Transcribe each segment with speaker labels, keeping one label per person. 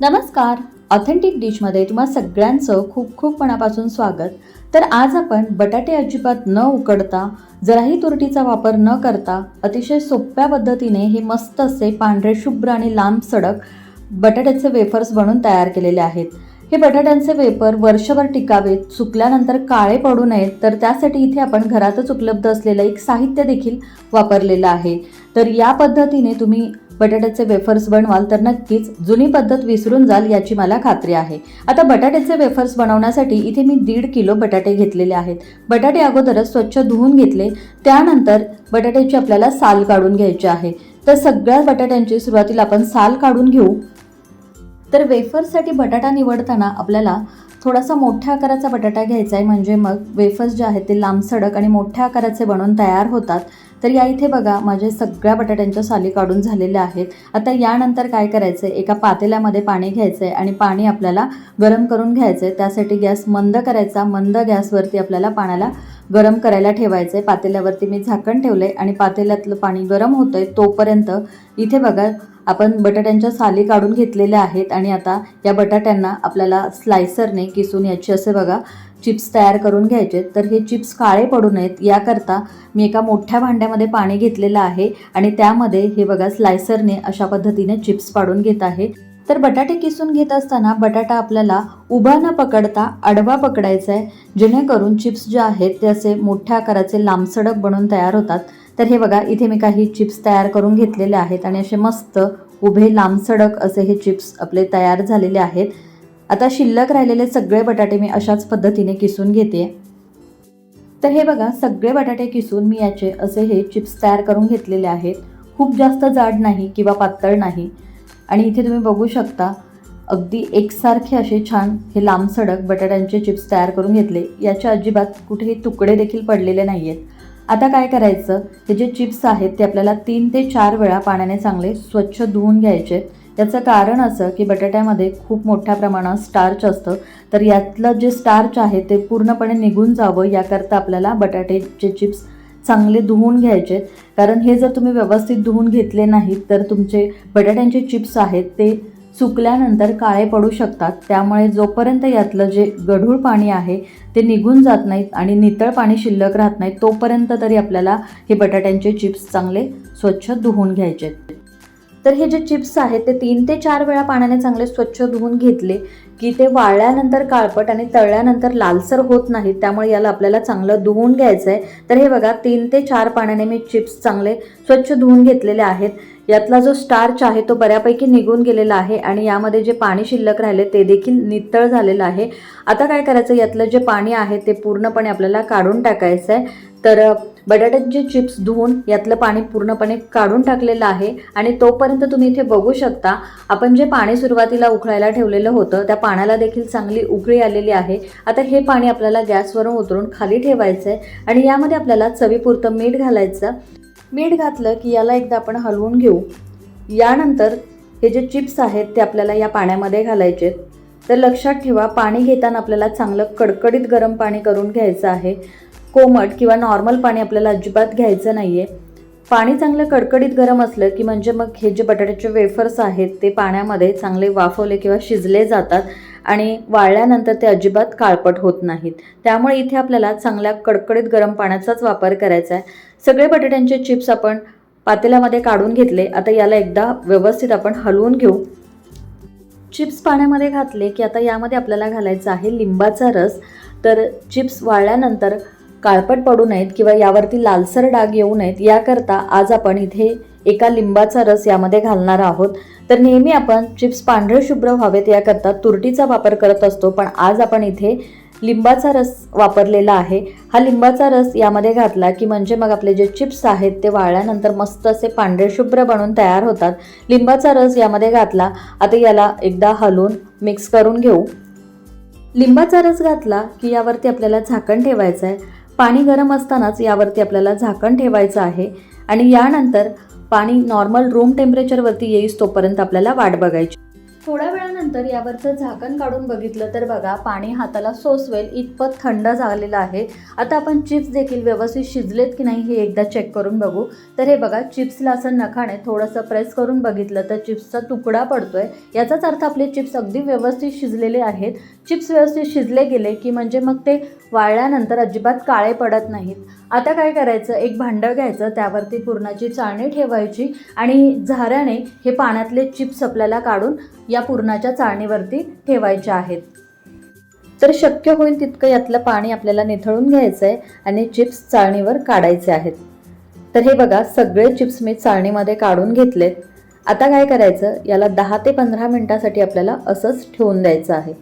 Speaker 1: नमस्कार. ऑथेंटिक डिशमध्ये तुम्हा सगळ्यांचं खूप खूप मनापासून स्वागत. तर आज आपण बटाटे अजिबात न उकडता जराही तुरटीचा वापर न करता अतिशय सोप्या पद्धतीने हे मस्त असे पांढरे शुभ्र आणि लांब सडक बटाट्याचे वेफर्स बनवून तयार केलेले आहेत. हे बटाट्यांचे वेपर वर्षभर टिकावेत सुकल्यानंतर काळे पडू नयेत तर त्यासाठी इथे आपण घरातच उपलब्ध असलेलं एक साहित्य देखील वापरलेलं आहे. तर या पद्धतीने तुम्ही बटाट्याचे वेफर्स बनवाल तर नक्कीच जुनी पद्धत विसरून जाल याची मला खात्री आहे. आता बटाट्याचे वेफर्स बनवण्यासाठी इथे मी दीड किलो बटाटे घेतलेले आहेत. बटाटे अगोदरच स्वच्छ धुवून घेतले. त्यानंतर बटाट्याची आपल्याला साल काढून घ्यायची आहे. तर सगळ्या बटाट्यांची सुरुवातीला आपण साल काढून घेऊ. तर वेफर्ससाठी बटाटा निवडताना आपल्याला थोडासा मोठ्या आकाराचा बटाटा घ्यायचा आहे. म्हणजे मग वेफर्स जे आहेत ते लांबसडक आणि मोठ्या आकाराचे बनवून तयार होतात. तर या इथे बघा माझे सगळ्या बटाट्यांच्या साली काढून झालेल्या आहेत. आता यानंतर काय करायचं आहे एका पातेल्यामध्ये पाणी घ्यायचं आहे आणि पाणी आपल्याला गरम करून घ्यायचं आहे त्यासाठी गॅस मंद करायचा. मंद गॅसवरती आपल्याला पाण्याला गरम करायला ठेवायचं आहे पातेल्यावरती मी झाकण ठेवलं आहे आणि पातेल्यातलं पाणी गरम होतं आहे तोपर्यंत इथे बघा आपण बटाट्यांच्या साली काढून घेतलेल्या आहेत आणि आता या बटाट्यांना आपल्याला स्लायसरने किसून याची असे बघा. चिप्स तयार करून घ्यायचे तर हे चिप्स काळे पडू नयेत. याकरता मी एका मोठ्या भांड्यामध्ये पाणी घेतलेलं आहे आणि त्यामध्ये हे बघा स्लायसरने अशा पद्धतीने चिप्स पाडून घेत आहे. तर बटाटे किसून घेत असताना बटाटा आपल्याला उभा न पकडता आडवा पकडायचा आहे. जेणेकरून चिप्स जे आहेत ते असे मोठ्या आकाराचे लांबसडक बनून तयार होतात. तर हे बघा इथे मी काही चिप्स तयार करून घेतलेले आहेत आणि असे मस्त उभे लांबसडक असे हे चिप्स आपले तयार झालेले आहेत. आता शिल्लक राहिलेले सगळे बटाटे मी अशाच पद्धतीने किसून घेते. तर हे बघा सगळे बटाटे किसून मी याचे असे हे चिप्स तयार करून घेतलेले आहेत. खूप जास्त जाड नाही किंवा पातळ नाही. आणि इथे तुम्ही बघू शकता अगदी एकसारखे असे छान हे लांबसडक बटाट्यांचे चिप्स तयार करून घेतले. याच्या अजिबात कुठेही तुकडे देखील पडलेले नाही आहेत आता काय करायचं हे जे चिप्स आहेत ते आपल्याला तीन ते चार वेळा पाण्याने चांगले स्वच्छ धुवून घ्यायचे याचं कारण असं की बटाट्यामध्ये खूप मोठ्या प्रमाणात स्टार्च असतं. तर यातलं जे स्टार्च आहे ते पूर्णपणे निघून जावं याकरता आपल्याला बटाट्याचे चिप्स चांगले धुवून घ्यायचे. कारण हे जर तुम्ही व्यवस्थित धुवून घेतले नाहीत तर तुमचे बटाट्यांचे चिप्स आहेत ते सुकल्यानंतर काळे पडू शकतात. त्यामुळे जोपर्यंत यातलं जे गढूळ पाणी आहे ते निघून जात नाहीत आणि नितळ पाणी शिल्लक राहत नाही तोपर्यंत तरी आपल्याला हे बटाट्यांचे चिप्स चांगले स्वच्छ धुवून घ्यायचे. तर हे जे चिप्स आहेत ते तीन ते चार वेळा पाण्याने चांगले स्वच्छ धुवून घेतले की ते वाळल्यानंतर काळपट आणि तळल्यानंतर लालसर होत नाहीत. त्यामुळे याला आपल्याला चांगलं धुवून घ्यायचं आहे तर हे बघा तीन ते चार पाण्याने मी चिप्स चांगले स्वच्छ धुवून घेतलेले आहेत. यातला जो स्टार्च आहे तो बऱ्यापैकी निघून गेलेला आहे आणि यामध्ये जे पाणी शिल्लक राहिले ते देखील नितळ झालेलं आहे. आता काय करायचं यातलं जे पाणी आहे ते पूर्णपणे आपल्याला काढून टाकायचं आहे तर बटाट्याचे चिप्स धुवून यातलं पाणी पूर्णपणे काढून टाकलेलं आहे आणि तोपर्यंत तुम्ही इथे बघू शकता आपण जे पाणी सुरुवातीला उकळायला ठेवलेलं होतं त्या पाण्याला देखील चांगली उकळी आलेली आहे. आता हे पाणी आपल्याला गॅसवरून उतरून खाली ठेवायचं आहे आणि यामध्ये आपल्याला चवीपुरतं मीठ घालायचं. मीठ घातलं की याला एकदा आपण हलवून घेऊ. यानंतर हे जे चिप्स आहेत ते आपल्याला या पाण्यामध्ये घालायचे. तर लक्षात ठेवा पाणी घेताना आपल्याला चांगलं कडकडीत गरम पाणी करून घ्यायचं आहे. कोमट किंवा नॉर्मल पाणी आपल्याला अजिबात घ्यायचं नाही आहे पाणी चांगलं कडकडीत गरम असलं की म्हणजे मग हे जे बटाट्याचे वेफर्स आहेत ते पाण्यामध्ये चांगले वाफवले किंवा शिजले जातात आणि वाळल्यानंतर ते अजिबात काळपट होत नाहीत. त्यामुळे इथे आपल्याला चांगल्या कडकडीत गरम पाण्याचाच वापर करायचा आहे. सगळे बटाट्यांचे चिप्स आपण पातेल्यामध्ये काढून घेतले आता याला एकदा व्यवस्थित आपण हलवून घेऊ. चिप्स पाण्यामध्ये घातले की आता यामध्ये आपल्याला घालायचा आहे लिंबाचा रस. तर चिप्स वाळल्यानंतर काळपट पडू नयेत किंवा यावरती लालसर डाग येऊ नयेत याकरता आज आपण इथे एका लिंबाचा रस यामध्ये घालणार आहोत. तर नेहमी आपण चिप्स पांढरे शुभ्र व्हावेत याकरता तुरटीचा वापर करत असतो पण आज आपण इथे लिंबाचा रस वापरलेला आहे. हा लिंबाचा रस यामध्ये घातला की म्हणजे मग आपले जे चिप्स आहेत ते वाळल्यानंतर मस्त असे पांढरे शुभ्र बनून तयार होतात. लिंबाचा रस यामध्ये घातला आता याला एकदा हलवून मिक्स करून घेऊ. लिंबाचा रस घातला की यावरती आपल्याला झाकण ठेवायचं आहे पाणी गरम असतानाच यावरती आपल्याला झाकण ठेवायचं आहे आणि यानंतर पाणी नॉर्मल रूम टेम्परेचरवरती येईस तोपर्यंत आपल्याला वाट बघायची. थोड्या यावरचं झाकण काढून बघितलं तर बघा पाणी हाताला सोसवेल इतपत थंड झालेलं आहे. आता आपण चिप्स देखील व्यवस्थित शिजलेत की नाही हे एकदा चेक करून बघू. तर हे बघा चिप्सला असं नखाने थोडंसं प्रेस करून बघितलं तर चिप्सचा तुकडा पडतोय. याचाच अर्थ आपले चिप्स अगदी व्यवस्थित शिजलेले आहेत. चिप्स व्यवस्थित शिजले गेले की म्हणजे मग ते वाळल्यानंतर अजिबात काळे पडत नाहीत. आता काय करायचं? एक भांडं घ्यायचं त्यावरती पुरणाची चाळणी ठेवायची आणि झाऱ्याने हे पाण्यातले चिप्स आपल्याला काढून या पुरणाच्या चाळणीवरती ठेवायचे आहेत. तर शक्य होईल तितकं यातलं पाणी आपल्याला निथळून घ्यायचं आहे आणि चिप्स चाळणीवर काढायचे आहेत. तर हे बघा सगळे चिप्स मी चाळणीमध्ये काढून घेतलेत. आता काय करायचं? याला दहा ते पंधरा मिनटासाठी आपल्याला असंच ठेवून द्यायचं आहे.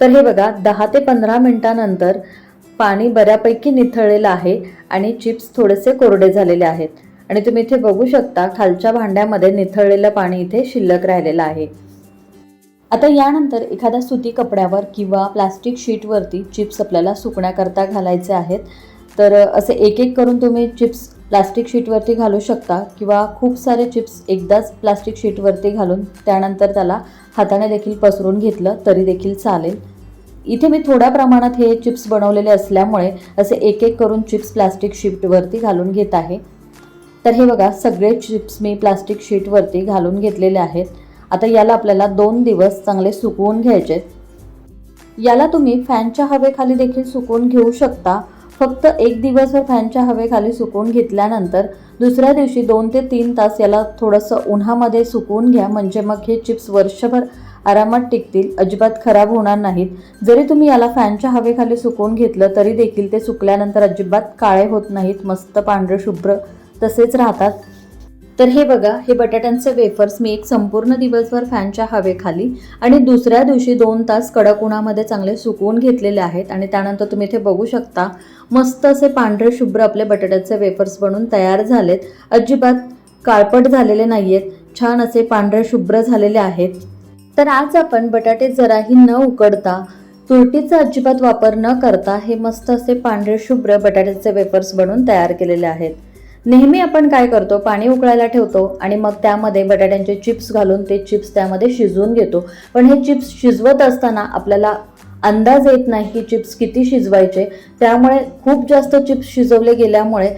Speaker 1: तर हे बघा दहा ते पंधरा मिनटानंतर पाणी बऱ्यापैकी निथळलेलं आहे आणि चिप्स थोडेसे कोरडे झालेले आहेत. आणि तुम्ही इथे बघू शकता खालच्या भांड्यामध्ये निथळलेलं पाणी इथे शिल्लक राहिलेलं आहे. आता यानंतर एखाद्या सुती कपड्यावर किंवा प्लास्टिक शीटवरती चिप्स आपल्याला सुकण्याकरता घालायचे आहेत. तर असे एक एक करून तुम्ही चिप्स प्लास्टिक शीटवरती घालू शकता किंवा खूप सारे चिप्स एकदाच प्लास्टिक शीटवरती घालून त्यानंतर त्याला हाताने देखील पसरून घेतलं तरी देखील चालेल. इथे मी थोड्या प्रमाणात हे चिप्स बनवलेले असल्यामुळे असे एक एक करून चिप्स प्लास्टिक शीटवरती घालून घेत आहे. तर हे बघा सगळे चिप्स मी प्लास्टिक शीटवरती घालून घेतलेले आहेत. आता याला आपल्याला दोन दिवस चांगले सुकवून घ्यायचे. याला तुम्ही फॅनच्या हवेखाली देखील सुकवून घेऊ शकता. फक्त एक दिवसभर फॅनच्या हवेखाली सुकवून घेतल्यानंतर दुसऱ्या दिवशी दोन ते तीन तास याला थोडंसं उन्हामध्ये सुकवून घ्या. म्हणजे मग हे चिप्स वर्षभर आरामात टिकतील. अजिबात खराब होणार नाहीत. जरी तुम्ही याला फॅनच्या हवेखाली सुकवून घेतलं तरी देखील ते सुकल्यानंतर अजिबात काळे होत नाहीत. मस्त पांढरे शुभ्र तसेच राहतात. तर हे बघा हे बटाट्यांचे वेफर्स मी एक संपूर्ण दिवसभर फॅनच्या हवेखाली आणि दुसऱ्या दिवशी दोन तास कडक उन्हामध्ये चांगले सुकवून घेतलेले आहेत आणि त्यानंतर तुम्ही इथे बघू शकता मस्त असे पांढरे शुभ्र आपले बटाट्याचे वेफर्स बनून तयार झालेत. अजिबात काळपट झालेले नाही आहेत छान असे पांढरे शुभ्र झालेले आहेत. तर आज आपण बटाटे जराही न उकडता तुरटीचा अजिबात वापर न करता हे मस्त असे पांढरे शुभ्र बटाट्याचे वेफर्स बनवून तयार केलेले आहेत. नेहमी आपण काय करतो? पाणी उकळायला ठेवतो आणि मग त्यामध्ये बटाट्यांचे चिप्स घालून ते चिप्स त्यामध्ये शिजवून घेतो. पण हे चिप्स शिजवत असताना आपल्याला अंदाज येत नाही की चिप्स किती शिजवायचे. त्यामुळे खूप जास्त चिप्स शिजवले गेल्यामुळे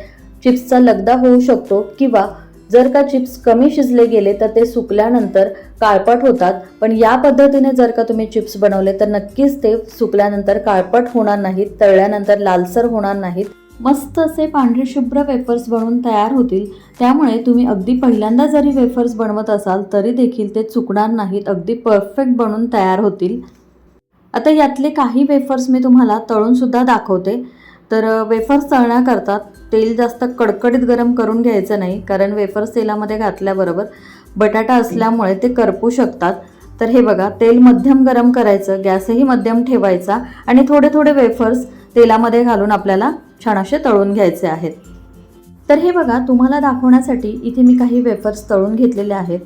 Speaker 1: चिप्सचा लगदा होऊ शकतो किंवा जर का चिप्स कमी शिजले गेले तर ते सुकल्यानंतर काळपट होतात. पण या पद्धतीने जर का तुम्ही चिप्स बनवले तर नक्कीच ते सुकल्यानंतर काळपट होणार नाहीत तळल्यानंतर लालसर होणार नाहीत. मस्त असे पांढरे शुभ्र वेफर्स बनवून तयार होतील. त्यामुळे तुम्ही अगदी पहिल्यांदा जरी वेफर्स बनवत असाल तरी देखील ते चुकणार नाहीत. अगदी परफेक्ट बनून तयार होतील. आता यातले काही वेफर्स मी तुम्हाला तळूनसुद्धा दाखवते. तर वेफर्स तळण्याकरता तेल जास्त कडकडीत गरम करून घ्यायचं नाही कारण वेफर्स तेलामध्ये घातल्याबरोबर बटाटा असल्यामुळे ते करपू शकतात. तर हे बघा तेल मध्यम गरम करायचं गॅसही मध्यम ठेवायचा आणि थोडे थोडे वेफर्स तेलामध्ये घालून आपल्याला छान असे तळून घ्यायचे आहेत. तर हे बघा तुम्हाला दाखवण्यासाठी इथे मी काही वेफर्स तळून घेतलेले आहेत.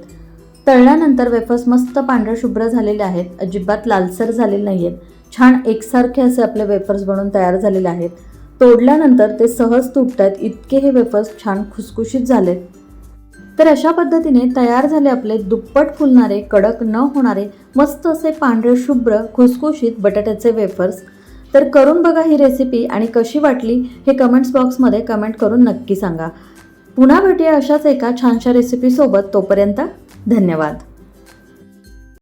Speaker 1: तळल्यानंतर वेफर्स मस्त पांढरे शुभ्र झालेले आहेत. अजिबात लालसर झालेले नाही आहेत छान एकसारखे असे आपले वेफर्स बनवून तयार झालेले आहेत. तोडल्यानंतर ते सहज तुटतात इतके हे वेफर्स छान खुसखुशीत झालेत. तर अशा पद्धतीने तयार झाले आपले दुप्पट फुलणारे कडक न होणारे मस्त असे पांढरे शुभ्र खुसखुशीत बटाट्याचे वेफर्स तर करून बघा ही रेसिपी आणि कशी वाटली हे कमेंट्स बॉक्समध्ये कमेंट करून नक्की सांगा. पुन्हा भेटूया अशाच एका छानशा रेसिपीसोबत तोपर्यंत धन्यवाद.